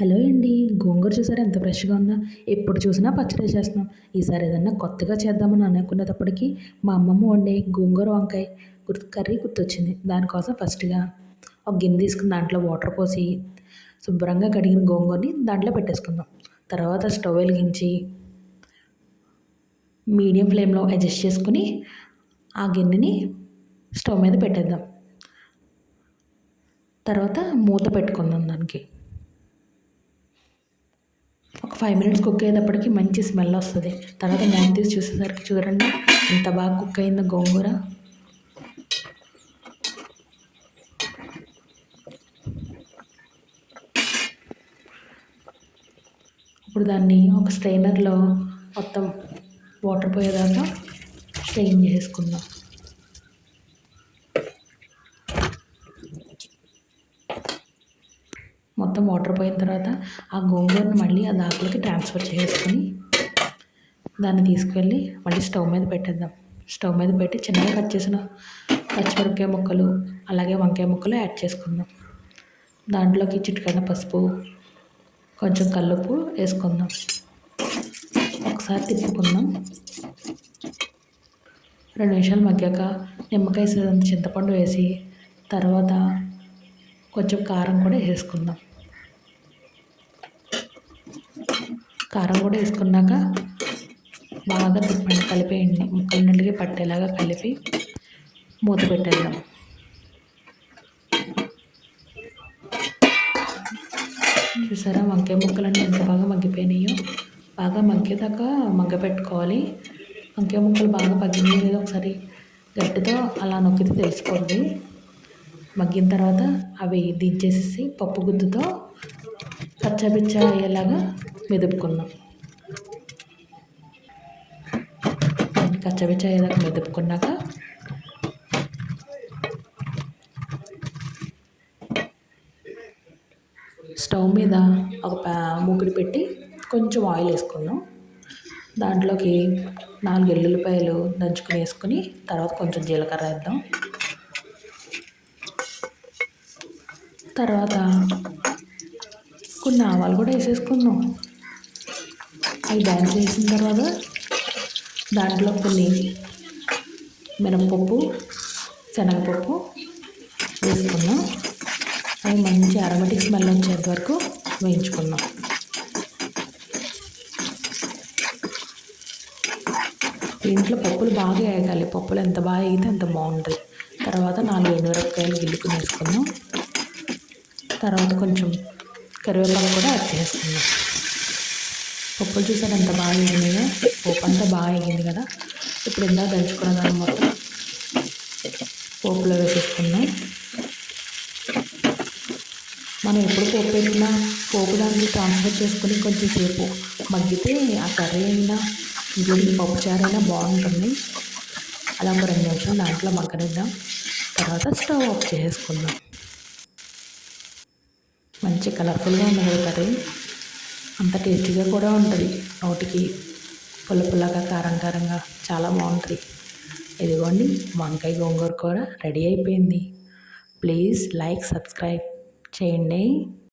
Hello అండి గోంగూర చూసారా? ఎంత ఫ్రెష్గా ఉందో? ఎప్పుడు చూసినా పచ్చడి చేస్తున్నాం ఈసారి ఏదన్నా కొత్తగా చేద్దామని అనుకునేటప్పటికి మా అమ్మమ్మ వండే గోంగూర వంకాయ గుర్తు కర్రీ గుర్తొచ్చింది. దానికోసం ఫస్ట్గా ఒక గిన్నె తీసుకుని దాంట్లో వాటర్ పోసి శుభ్రంగా కడిగిన గోంగూరని దాంట్లో పెట్టేసుకుందాం. తర్వాత స్టవ్ వెలిగించి మీడియం ఫ్లేమ్లో అడ్జస్ట్ చేసుకుని ఆ గిన్నెని స్టవ్ మీద పెట్టేద్దాం. తర్వాత మూత పెట్టుకుందాం దానికి. ఫైవ్ మినిట్స్ కుక్ అయ్యేటప్పటికి మంచి స్మెల్ వస్తుంది. తర్వాత మూత తీసి చూసేసరికి చూడండి ఎంత బాగా కుక్ అయిందో గోంగూర. ఇప్పుడు దాన్ని ఒక స్ట్రైనర్లో మొత్తం వాటర్ పోయేదాకా స్ట్రెయిన్ చేసుకుందాం. మొత్తం వాటర్ పోయిన తర్వాత ఆ గోంగూరను మళ్ళీ ఆ దాకులకి ట్రాన్స్ఫర్ చేసుకొని దాన్ని తీసుకువెళ్ళి మళ్ళీ స్టవ్ మీద పెట్టేద్దాం. స్టవ్ మీద పెట్టి చిన్నగా కట్ చేసిన పచ్చిమిరపకాయ ముక్కలు అలాగే వంకాయ ముక్కలు యాడ్ చేసుకుందాం. దాంట్లోకి చిటికైన పసుపు కొంచెం కల్లుప్పు వేసుకుందాం. ఒకసారి తిప్పుకుందాం. రెండు నిమిషాలు మగ్గాక నిమ్మకాయ చింతపండు వేసి తర్వాత కొంచెం కారం కూడా వేసుకుందాం. కారం కూడా వేసుకున్నాక బాగా తిప్పండి కలిపేయండి. ముక్కలన్నింటికి పట్టేలాగా కలిపి మూత పెట్టేద్దాం. చూసారా? వంకాయ ముక్కలన్నీ ఎంత బాగా మగ్గిపోయినాయో? బాగా మగ్గేదాకా మగ్గ పెట్టుకోవాలి. వంకాయ ముక్కలు బాగా మగ్గినాయి లేదో ఒకసారి గట్టితో అలా నొక్కితే తెలుసుకోండి. మగ్గిన తర్వాత అవి దించేసేసి పప్పు గుత్తుతో పచ్చబిచ్చ అయ్యేలాగా మెదుపుకున్నాం. కచ్చబిచ్చ అయ్యేదాకా మెదుపుకున్నాక స్టవ్ మీద ఒక మూకుడు పెట్టి కొంచెం ఆయిల్ వేసుకున్నాం. దాంట్లోకి నాలుగు ఎల్లుల్లిపాయలు దంచుకుని వేసుకుని తర్వాత కొంచెం జీలకర్ర వేద్దాం. తర్వాత కొన్ని ఆవాలు కూడా వేసేసుకున్నాం. అవి డ్యాన్స్ వేసిన తర్వాత దాంట్లో కొన్ని మినపప్పు శనగపప్పు వేసుకున్నాం. అవి మంచి అరమటిక్ స్మెల్ వచ్చేంత వరకు వేయించుకున్నాం. ఇంట్లో పప్పులు బాగా వేగాలి. పప్పులు ఎంత బాగా వేగితే అంత బాగుంటుంది తర్వాత నాలుగు ఎండుమిరపకాయలు గిల్లుకుని వేసుకుందాం తర్వాత కొంచెం కరివేపాకు కూడా యాడ్ చేసుకుందాం పప్పులు చూసారు ఎంత బాగా ఎగినాయో పోపు అంతా బాగా ఎగింది కదా. ఇప్పుడు ఇందా దంచుకున్న దాన్ని మొత్తం పోపులో వేసేసుకున్నాం మనం ఎప్పుడు పోపు పెట్టినా పోపు దాన్ని ట్రాన్స్ఫర్ చేసుకుని కొంచెం సేపు మగ్గితే ఆ కర్రీ అయినా ఇంకొంచెం పప్పుచారైనా బాగుంటుంది. అలా ఒక రెండు నిమిషాలు దాంట్లో మగ్గనిద్దాం. తర్వాత స్టవ్ ఆఫ్ చేసుకుందాం మంచి కలర్ఫుల్గా ఉంది కదా కర్రీ. అంత టేస్టీగా కూడా ఉంటుంది. నోటికి పుల్ల పుల్లగా కారం కారంగా చాలా బాగుంటుంది. ఇదిగోండి వంకాయ గోంగూర కూర రెడీ అయిపోయింది. ప్లీజ్ లైక్ సబ్స్క్రైబ్ చేయండి.